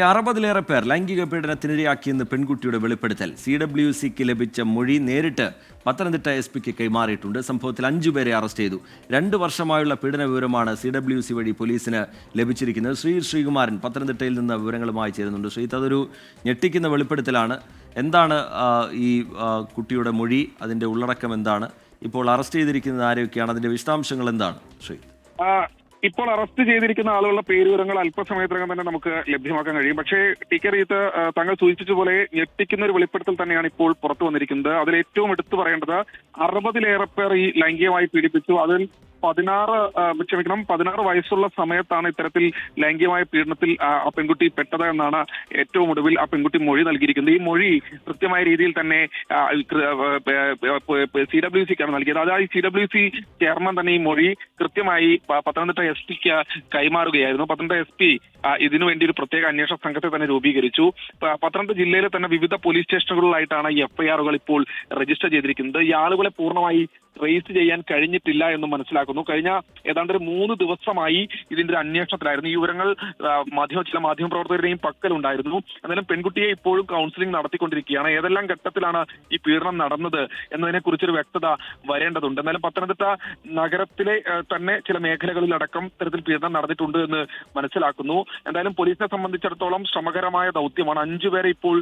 അറുപതിലേറെ പേർ ലൈംഗിക പീഡനത്തിനിരയാക്കിയെന്ന് പെൺകുട്ടിയുടെ വെളിപ്പെടുത്തൽ. സി ഡബ്ല്യു സിക്ക് ലഭിച്ച മൊഴി നേരിട്ട് പത്തനംതിട്ട എസ് പിക്ക് കൈമാറിയിട്ടുണ്ട്. സംഭവത്തിൽ അഞ്ചു പേരെ അറസ്റ്റ് ചെയ്തു. രണ്ട് വർഷമായുള്ള പീഡന വിവരമാണ് സി ഡബ്ല്യു സി വഴി പോലീസിന് ലഭിച്ചിരിക്കുന്നത്. ശ്രീ ശ്രീകുമാരൻ പത്തനംതിട്ടയിൽ നിന്ന് വിവരങ്ങളുമായി ചേരുന്നുണ്ട്. ശ്രീ അതൊരു ഞെട്ടിക്കുന്ന വെളിപ്പെടുത്തലാണ്. എന്താണ് ഈ കുട്ടിയുടെ മൊഴി? അതിന്റെ ഉള്ളടക്കം എന്താണ്? ഇപ്പോൾ അറസ്റ്റ് ചെയ്തിരിക്കുന്നത് ആരൊക്കെയാണ്? അതിന്റെ വിശദാംശങ്ങൾ എന്താണ്? ശ്രീ. ഇപ്പോൾ അറസ്റ്റ് ചെയ്തിരിക്കുന്ന ആളുകളുടെ പേരുവിവരങ്ങൾ അല്പസമയത്തിനകം തന്നെ നമുക്ക് ലഭ്യമാക്കാൻ കഴിയും. പക്ഷേ ടി കെ റീത്ത് താങ്കൾ സൂചിപ്പിച്ചതുപോലെ ഞെട്ടിക്കുന്ന ഒരു വെളിപ്പെടുത്തൽ തന്നെയാണ് ഇപ്പോൾ പുറത്തു വന്നിരിക്കുന്നത്. അതിൽ ഏറ്റവും എടുത്തു പറയേണ്ടത് അറുപതിലേറെ പേർ ഈ ലൈംഗികമായി പീഡിപ്പിച്ചു. അതിൽ പതിനാറ് ക്ഷമിക്കണം പതിനാറ് വയസ്സുള്ള സമയത്താണ് ഇത്തരത്തിൽ ലൈംഗികമായ പീഡനത്തിൽ ആ പെൺകുട്ടി പെട്ടത് എന്നാണ് ഏറ്റവും ഒടുവിൽ ആ പെൺകുട്ടി മൊഴി നൽകിയിരിക്കുന്നത്. ഈ മൊഴി കൃത്യമായ രീതിയിൽ തന്നെ സി ഡബ്ല്യു സിക്കാണ് നൽകിയത്. അതായത് സി ഡബ്ല്യു സി ചെയർമാൻ തന്നെ ഈ മൊഴി കൃത്യമായി പത്തനംതിട്ട എസ് പിക്ക് കൈമാറുകയായിരുന്നു. പത്തനംതിട്ട എസ് പി ഇതിനുവേണ്ടി ഒരു പ്രത്യേക അന്വേഷണ സംഘത്തെ തന്നെ രൂപീകരിച്ചു. പത്തനംതിട്ട ജില്ലയിലെ തന്നെ വിവിധ പോലീസ് സ്റ്റേഷനുകളിലായിട്ടാണ് ഈ എഫ്ഐആറുകൾ ഇപ്പോൾ രജിസ്റ്റർ ചെയ്തിരിക്കുന്നത്. ഈ ആളുകളെ പൂർണമായി ട്രേസ് ചെയ്യാൻ കഴിഞ്ഞിട്ടില്ല എന്ന് മനസ്സിലാക്കുന്നു. കഴിഞ്ഞ ഏതാണ്ട് ഒരു മൂന്ന് ദിവസമായി ഇതിന്റെ അന്വേഷണത്തിലായിരുന്നു. ഈ വിവരങ്ങൾ മാധ്യമ ചില മാധ്യമ പ്രവർത്തകരുടെയും പക്കലുണ്ടായിരുന്നു. എന്നാലും പെൺകുട്ടിയെ ഇപ്പോഴും കൗൺസിലിംഗ് നടത്തിക്കൊണ്ടിരിക്കുകയാണ്. ഏതെല്ലാം ഘട്ടത്തിലാണ് ഈ പീഡനം നടന്നത് എന്നതിനെ കുറിച്ചൊരു വ്യക്തത വരേണ്ടതുണ്ട്. എന്നാലും പത്തനംതിട്ട നഗരത്തിലെ തന്നെ ചില മേഖലകളിലടക്കം ഇത്തരത്തിൽ പീഡനം നടന്നിട്ടുണ്ട് എന്ന് മനസ്സിലാക്കുന്നു. എന്തായാലും പോലീസിനെ സംബന്ധിച്ചിടത്തോളം ശ്രമകരമായ ദൗത്യമാണ്. അഞ്ചുപേരെ ഇപ്പോൾ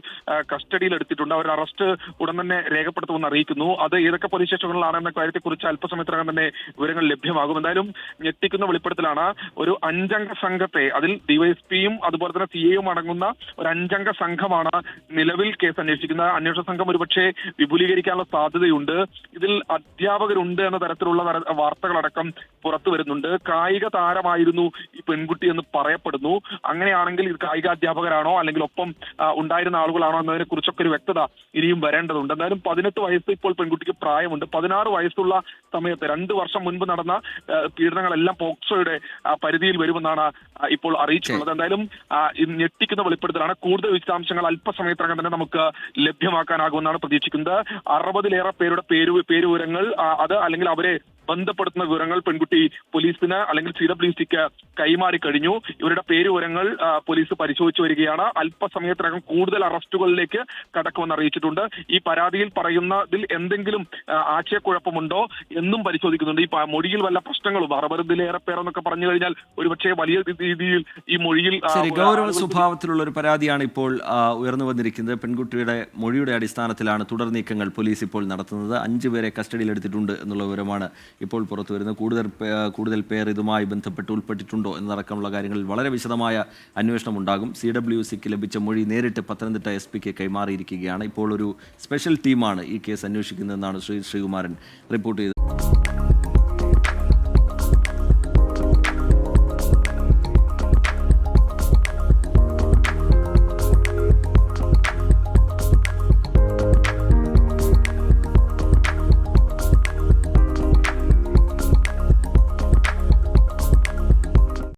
കസ്റ്റഡിയിൽ എടുത്തിട്ടുണ്ട് അവരുടെ അറസ്റ്റ് ഉടൻ തന്നെ രേഖപ്പെടുത്തുമെന്ന് അറിയിക്കുന്നു. അത് ഏതൊക്കെ പോലീസ് സ്റ്റേഷനുകളിലാണ് എന്ന കാര്യത്തെക്കുറിച്ച് അല്പസമയത്തിനകം തന്നെ വിവരങ്ങൾ ലഭ്യമാകും. എന്തായാലും ഞെട്ടിക്കുന്ന വെളിപ്പെടുത്തലാണ് ഒരു അഞ്ചംഗ സംഘത്തെ അതിൽ ഡിവൈഎസ്പിയും അതുപോലെ തന്നെ സി എയും അടങ്ങുന്ന ഒരു അഞ്ചംഗ സംഘമാണ് നിലവിൽ കേസ് അന്വേഷിക്കുന്നത്. അന്വേഷണ സംഘം ഒരുപക്ഷെ വിപുലീകരിക്കാനുള്ള സാധ്യതയുണ്ട്. ഇതിൽ അധ്യാപകരുണ്ട് എന്ന തരത്തിലുള്ള തര- വാർത്തകളടക്കം പുറത്തു വരുന്നുണ്ട്. കായിക താരമായിരുന്നു ഈ പെൺകുട്ടി എന്ന് പറയപ്പെടുന്നു. അങ്ങനെയാണെങ്കിൽ ഇത് കായിക അധ്യാപകരാണോ അല്ലെങ്കിൽ ഒപ്പം ഉണ്ടായിരുന്ന ആളുകളാണോ എന്നതിനെ കുറിച്ചൊക്കെ ഒരു വ്യക്തത ഇനിയും വരേണ്ടതുണ്ട്. എന്തായാലും പതിനെട്ട് വയസ്സ് ഇപ്പോൾ പെൺകുട്ടിക്ക് പ്രായമുണ്ട്. പതിനാറ് വയസ്സുള്ള സമയത്ത് രണ്ട് വർഷം മുൻപ് നടന്ന പീഡനങ്ങളെല്ലാം പോക്സോയുടെ പരിധിയിൽ വരുമെന്നാണ് ഇപ്പോൾ അറിയിച്ചിട്ടുള്ളത്. എന്തായാലും ഞെട്ടിക്കുന്ന വെളിപ്പെടുത്തലാണ്. കൂടുതൽ വിശദാംശങ്ങൾ അല്പസമയത്തിനകം തന്നെ നമുക്ക് ലഭ്യമാക്കാനാകുമെന്നാണ് പ്രതീക്ഷിക്കുന്നത്. അറുപതിലേറെ പേരുടെ പേരു പേരുവിവരങ്ങൾ അത് അല്ലെങ്കിൽ അവരെ ബന്ധപ്പെടുത്തുന്ന വിവരങ്ങൾ പെൺകുട്ടി പോലീസിന് അല്ലെങ്കിൽ സി ഡബ്ല്യു സിക്ക് കൈമാറി കഴിഞ്ഞു. ഇവരുടെ പേര് വിവരങ്ങൾ പോലീസ് പരിശോധിച്ചു വരികയാണ്. അല്പസമയത്തിനകം കൂടുതൽ അറസ്റ്റുകളിലേക്ക് കടക്കുമെന്ന് അറിയിച്ചിട്ടുണ്ട്. ഈ പരാതിയിൽ പറയുന്നതിൽ എന്തെങ്കിലും ആശയക്കുഴപ്പമുണ്ടോ എന്നും പരിശോധിക്കുന്നുണ്ട്. ഈ മൊഴിയിൽ വല്ല പ്രശ്നങ്ങളും അറുപതിലേറെ പേരെന്നൊക്കെ പറഞ്ഞു കഴിഞ്ഞാൽ ഒരുപക്ഷെ വലിയ രീതിയിൽ ഈ മൊഴിയിൽ ഗൗരവ സ്വഭാവത്തിലുള്ള ഒരു പരാതിയാണ് ഇപ്പോൾ ഉയർന്നു വന്നിരിക്കുന്നത്. പെൺകുട്ടിയുടെ മൊഴിയുടെ അടിസ്ഥാനത്തിലാണ് തുടർ നീക്കങ്ങൾ പോലീസ് ഇപ്പോൾ നടത്തുന്നത്. അഞ്ചു പേരെ കസ്റ്റഡിയിൽ എടുത്തിട്ടുണ്ട് എന്നുള്ള വിവരമാണ് ഇപ്പോൾ പുറത്തു വരുന്നത് കൂടുതൽ കൂടുതൽ പേർ ഇതുമായി ബന്ധപ്പെട്ട് ഉൾപ്പെട്ടിട്ടുണ്ടോ എന്നടക്കമുള്ള കാര്യങ്ങളിൽ വളരെ വിശദമായ അന്വേഷണം ഉണ്ടാകും. സി ഡബ്ല്യു സിക്ക് ലഭിച്ച മൊഴി നേരിട്ട് പത്തനംതിട്ട എസ് പിക്ക് കൈമാറിയിരിക്കുകയാണ്. ഇപ്പോൾ ഒരു സ്പെഷ്യൽ ടീമാണ് ഈ കേസ് അന്വേഷിക്കുന്നതെന്നാണ് ശ്രീ ശ്രീകുമാരൻ റിപ്പോർട്ട് ചെയ്തത്.